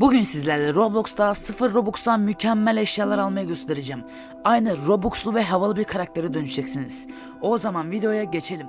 Bugün sizlerle Roblox'ta 0 Robux'tan mükemmel eşyalar almayı göstereceğim. Aynı Robux'lu ve havalı bir karaktere dönüşeceksiniz. O zaman videoya geçelim.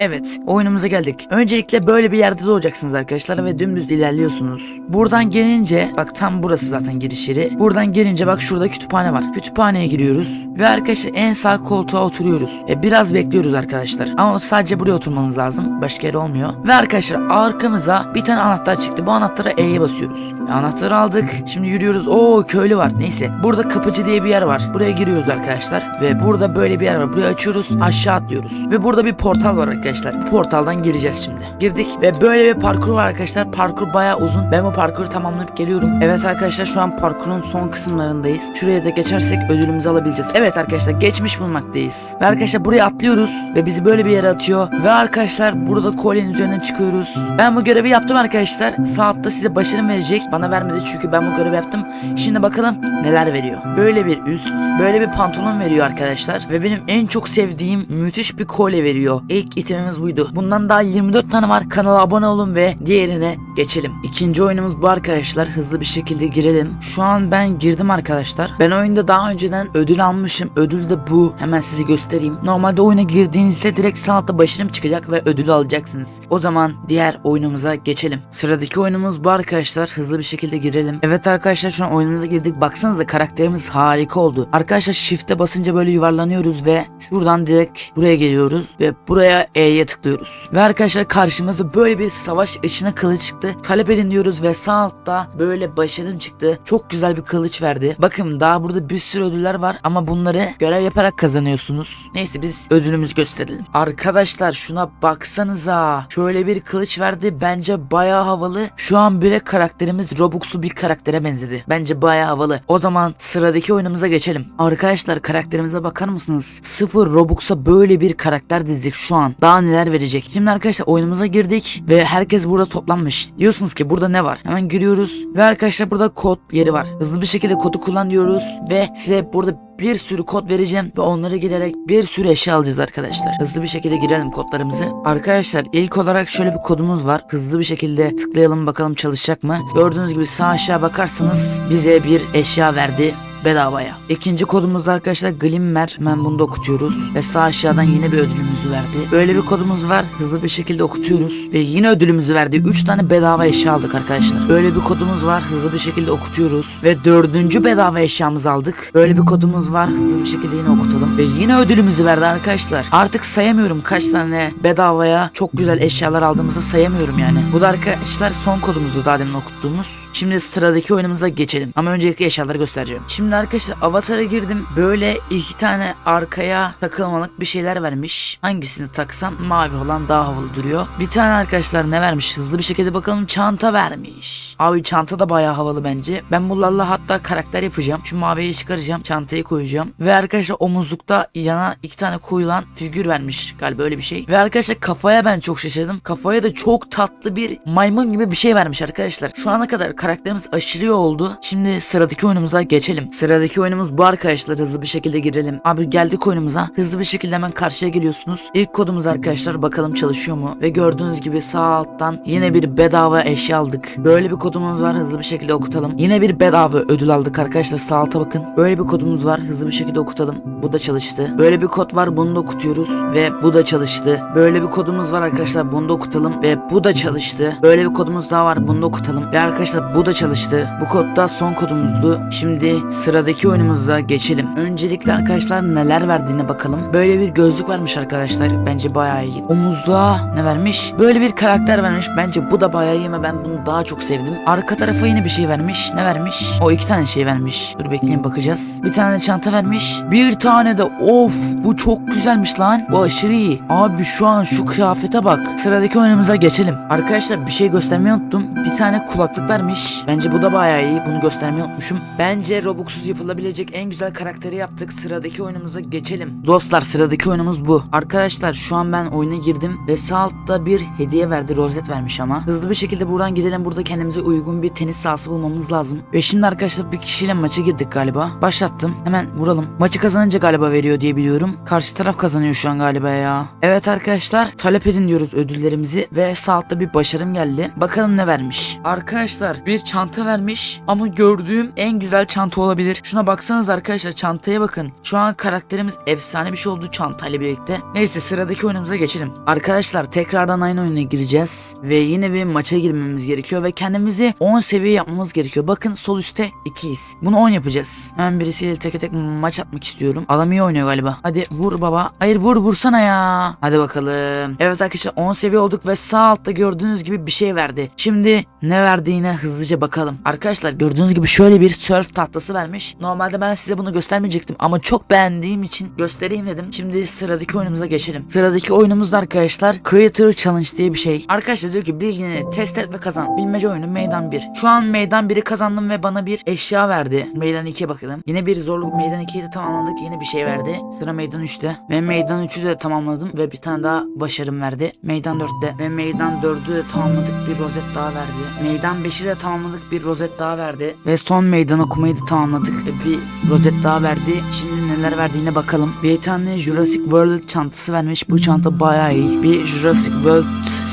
Evet, oyunumuza geldik. Öncelikle böyle bir yerde doğacaksınız arkadaşlar ve dümdüz ilerliyorsunuz. Buradan gelince, bak tam burası zaten giriş yeri. Buradan gelince bak şurada kütüphane var. Kütüphaneye giriyoruz ve arkadaşlar en sağ koltuğa oturuyoruz. E, biraz bekliyoruz arkadaşlar. Ama sadece buraya oturmanız lazım. Başka yere olmuyor. Ve arkadaşlar arkamıza bir tane anahtar çıktı. Bu anahtara E'ye basıyoruz. E, anahtarı aldık. Şimdi yürüyoruz. Oo köylü var. Neyse. Burada kapıcı diye bir yer var. Buraya giriyoruz arkadaşlar. Ve burada böyle bir yer var. Burayı açıyoruz. Aşağı atlıyoruz. Ve burada bir portal var arkadaşlar. Bu portaldan gireceğiz şimdi. Girdik ve böyle bir parkur var arkadaşlar. Parkur bayağı uzun. Ben bu parkuru tamamlayıp geliyorum. Evet arkadaşlar şu an parkurun son kısımlarındayız. Şuraya da geçersek ödülümüzü alabileceğiz. Evet arkadaşlar geçmiş bulmaktayız. Ve arkadaşlar buraya atlıyoruz ve bizi böyle bir yere atıyor. Ve arkadaşlar burada kolyenin üzerine çıkıyoruz. Ben bu görevi yaptım arkadaşlar. Saatte size başarım verecek. Bana vermedi çünkü ben bu görevi yaptım. Şimdi bakalım neler veriyor. Böyle bir üst, böyle bir pantolon veriyor arkadaşlar. Ve benim en çok sevdiğim müthiş bir kolye veriyor. İlk itemimiz buydu. Bundan daha 24 tane var. Kanala abone olun ve diğerine geçelim. İkinci oyunumuz bu arkadaşlar. Hızlı bir şekilde girelim. Şu an ben girdim arkadaşlar. Ben oyunda daha önceden ödül almışım. Ödül de bu. Hemen size göstereyim. Normalde oyuna girdiğinizde direkt sağ altta başarım çıkacak ve ödülü alacaksınız. O zaman diğer oyunumuza geçelim. Sıradaki oyunumuz bu arkadaşlar. Hızlı bir şekilde girelim. Evet arkadaşlar şu an oyunumuza girdik. Baksanıza karakterimiz harika oldu. Arkadaşlar shift'e basınca böyle yuvarlanıyoruz ve şuradan direkt buraya geliyoruz ve buraya E'ye tıklıyoruz. Ve arkadaşlar karşımıza böyle bir savaş ışını kılıç çıktı. Talep edin diyoruz ve sağ altta böyle başarım çıktı. Çok güzel bir kılıç verdi. Bakın daha burada bir sürü ödüller var ama bunları görev yaparak kazanıyorsunuz. Neyse biz ödülümüzü gösterelim. Arkadaşlar şuna baksanıza. Şöyle bir kılıç verdi. Bence bayağı havalı. Şu an bile karakterimiz Robux'lu bir karaktere benzedi. Bence bayağı havalı. O zaman sıradaki oyunumuza geçelim. Arkadaşlar karakterimize bakar mısınız? Sıfır Robux'a böyle bir karakter dedik şu an. Daha neler verecek? Şimdi arkadaşlar oyunumuza girdik ve herkes burada toplanmış. Diyorsunuz ki burada ne var? Hemen giriyoruz ve arkadaşlar burada kod yeri var. Hızlı bir şekilde kodu kullan diyoruz ve size burada bir sürü kod vereceğim ve onları girerek bir sürü eşya alacağız arkadaşlar. Hızlı bir şekilde girelim kodlarımızı. Arkadaşlar ilk olarak şöyle bir kodumuz var. Hızlı bir şekilde tıklayalım bakalım çalışacak mı? Gördüğünüz gibi sağ aşağı bakarsanız bize bir eşya verdi bedavaya. İkinci kodumuz arkadaşlar Glimmer. Hemen bunu da okutuyoruz. Ve sağ aşağıdan yine bir ödülümüzü verdi. Böyle bir kodumuz var. Hızlı bir şekilde okutuyoruz. Ve yine ödülümüzü verdi. 3 tane bedava eşya aldık arkadaşlar. Böyle bir kodumuz var. Hızlı bir şekilde okutuyoruz. Ve dördüncü bedava eşyamızı aldık. Böyle bir kodumuz var. Hızlı bir şekilde yine okutalım. Ve yine ödülümüzü verdi arkadaşlar. Artık sayamıyorum kaç tane bedavaya çok güzel eşyalar aldığımızı sayamıyorum yani. Bu da arkadaşlar son kodumuzdu daha demin okuttuğumuz. Şimdi sıradaki oyunumuza geçelim. Ama öncelikle eşyaları göstereceğim. Şimdi arkadaşlar avatara girdim. Böyle iki tane arkaya takılmalık bir şeyler vermiş. Hangisini taksam mavi olan daha havalı duruyor. Bir tane arkadaşlar ne vermiş? Hızlı bir şekilde bakalım çanta vermiş. Abi çanta da bayağı havalı bence. Ben bunlarla hatta karakter yapacağım. Şu maviyi çıkaracağım. Çantayı koyacağım. Ve arkadaşlar omuzlukta yana iki tane koyulan figür vermiş. Galiba öyle bir şey. Ve arkadaşlar kafaya ben çok şaşırdım. Kafaya da çok tatlı bir maymun gibi bir şey vermiş arkadaşlar. Şu ana kadar karakterimiz aşırı oldu. Şimdi sıradaki oyunumuza geçelim. Sıradaki oyunumuz bu arkadaşlar. Hızlı bir şekilde girelim. Abi geldik oyunumuza. Hızlı bir şekilde hemen karşıya geliyorsunuz. İlk kodumuz arkadaşlar bakalım çalışıyor mu? Ve gördüğünüz gibi sağ alttan yine bir bedava eşya aldık. Böyle bir kodumuz var. Hızlı bir şekilde okutalım. Yine bir bedava ödül aldık arkadaşlar. Sağ alta bakın. Böyle bir kodumuz var. Hızlı bir şekilde okutalım. Bu da çalıştı. Böyle bir kod var. Bunu da okutuyoruz. Ve bu da çalıştı. Böyle bir kodumuz var arkadaşlar. Bunu da okutalım. Ve bu da çalıştı. Böyle bir kodumuz daha var. Bunu da okutalım. Ve arkadaşlar bu da çalıştı. Bu kod da son kodumuzdu. Şimdi sıradaki oyunumuza geçelim. Öncelikle arkadaşlar neler verdiğine bakalım. Böyle bir gözlük vermiş arkadaşlar. Bence bayağı iyi. Omuzda ne vermiş? Böyle bir karakter vermiş. Bence bu da bayağı iyi ama ben bunu daha çok sevdim. Arka tarafa yine bir şey vermiş. Ne vermiş? O iki tane şey vermiş. Dur bekleyin bakacağız. Bir tane çanta vermiş. Bir tane de of bu çok güzelmiş lan. Bu aşırı iyi. Abi şu an şu kıyafete bak. Sıradaki oyunumuza geçelim. Arkadaşlar bir şey göstermeyi unuttum. Bir tane kulaklık vermiş. Bence bu da bayağı iyi. Bunu göstermeyi unutmuşum. Bence Robux Robux'suz yapılabilecek en güzel karakteri yaptık. Sıradaki oyunumuza geçelim. Dostlar sıradaki oyunumuz bu. Arkadaşlar şu an ben oyuna girdim ve sağ altta bir hediye verdi. Rozet vermiş ama. Hızlı bir şekilde buradan gidelim. Burada kendimize uygun bir tenis sahası bulmamız lazım. Ve şimdi arkadaşlar bir kişiyle maça girdik galiba. Başlattım. Hemen vuralım. Maçı kazanınca galiba veriyor diye biliyorum. Karşı taraf kazanıyor şu an galiba ya. Evet arkadaşlar talep edin diyoruz ödüllerimizi ve sağ altta bir başarım geldi. Bakalım ne vermiş. Arkadaşlar bir çanta vermiş ama gördüğüm en güzel çanta olabilir. Şuna baksanız arkadaşlar çantaya bakın. Şu an karakterimiz efsane bir şey oldu çantayla birlikte. Neyse sıradaki oyunumuza geçelim. Arkadaşlar tekrardan aynı oyuna gireceğiz ve yine bir maça girmemiz gerekiyor ve kendimizi 10 seviye yapmamız gerekiyor. Bakın sol üstte 2'yiz. Bunu 10 yapacağız. Hemen birisiyle tek tek maç atmak istiyorum. Adam iyi oynuyor galiba. Hadi vur baba. Hayır vur vursana ya. Hadi bakalım. Evet arkadaşlar 10 seviye olduk ve sağ altta gördüğünüz gibi bir şey verdi. Şimdi ne verdiğine hızlıca bakalım. Arkadaşlar gördüğünüz gibi şöyle bir surf tahtası vermiş. Normalde ben size bunu göstermeyecektim ama çok beğendiğim için göstereyim dedim. Şimdi sıradaki oyunumuza geçelim. Sıradaki oyunumuz da arkadaşlar Creator Challenge diye bir şey. Arkadaşlar diyor ki bilgini test et ve kazan. Bilmece oyunu meydan 1. Şu an meydan 1'i kazandım ve bana bir eşya verdi. Meydan 2'ye bakalım. Yine bir zorluk meydan 2'yi de tamamladık. Yine bir şey verdi. Sıra meydan 3'te. Ve meydan 3'ü de tamamladım ve bir tane daha başarım verdi. Meydan 4'te. Ve meydan 4'ü de tamamladık. Bir rozet daha verdi. Meydan 5'i de tamamladık. Bir rozet daha verdi. Ve son meydan okumayı da tamamladık. Ve bir rozet daha verdi. Şimdi neler verdiğine bakalım. Bir tane Jurassic World çantası vermiş. Bu çanta bayağı iyi. Bir Jurassic World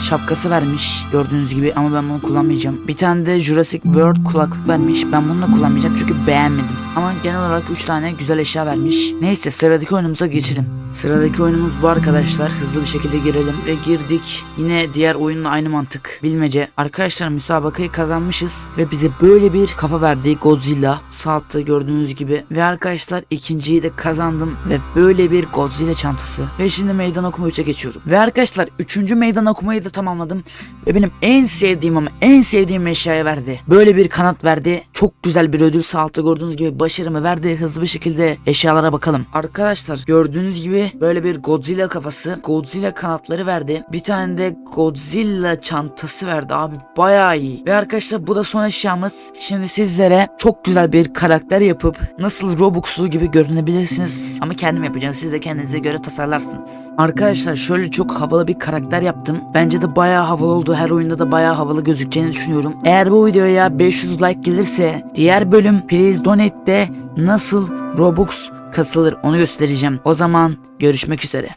şapkası vermiş. Gördüğünüz gibi ama ben bunu kullanmayacağım. Bir tane de Jurassic World kulaklık vermiş. Ben bunu da kullanmayacağım çünkü beğenmedim. Ama genel olarak 3 tane güzel eşya vermiş. Neyse sıradaki oyunumuza geçelim. Sıradaki oyunumuz bu arkadaşlar. Hızlı bir şekilde girelim ve girdik. Yine diğer oyunla aynı mantık. Bilmece. Arkadaşlar müsabakayı kazanmışız ve bize böyle bir kafa verdi Godzilla. Sağ altta gördüğünüz gibi. Ve arkadaşlar ikinciyi de kazandım ve böyle bir Godzilla çantası. Ve şimdi meydan okuma 3'e geçiyorum. Ve arkadaşlar 3. meydan okumayı da tamamladım. Ve benim en sevdiğim ama en sevdiğim eşyaya verdi. Böyle bir kanat verdi. Çok güzel bir ödül sağ altta gördüğünüz gibi başarımı verdi. Hızlı bir şekilde eşyalara bakalım. Arkadaşlar gördüğünüz gibi böyle bir Godzilla kafası. Godzilla kanatları verdi. Bir tane de Godzilla çantası verdi abi. Bayağı iyi. Ve arkadaşlar bu da son eşyamız. Şimdi sizlere çok güzel bir karakter yapıp nasıl Robux'lu gibi görünebilirsiniz. Ama kendim yapacağım. Siz de kendinize göre tasarlarsınız. Arkadaşlar şöyle çok havalı bir karakter yaptım. Bence de bayağı havalı oldu. Her oyunda da bayağı havalı gözükeceğini düşünüyorum. Eğer bu videoya 500 like gelirse diğer bölüm Please Donate'de nasıl Robux kasılır onu göstereceğim. O zaman görüşmek üzere.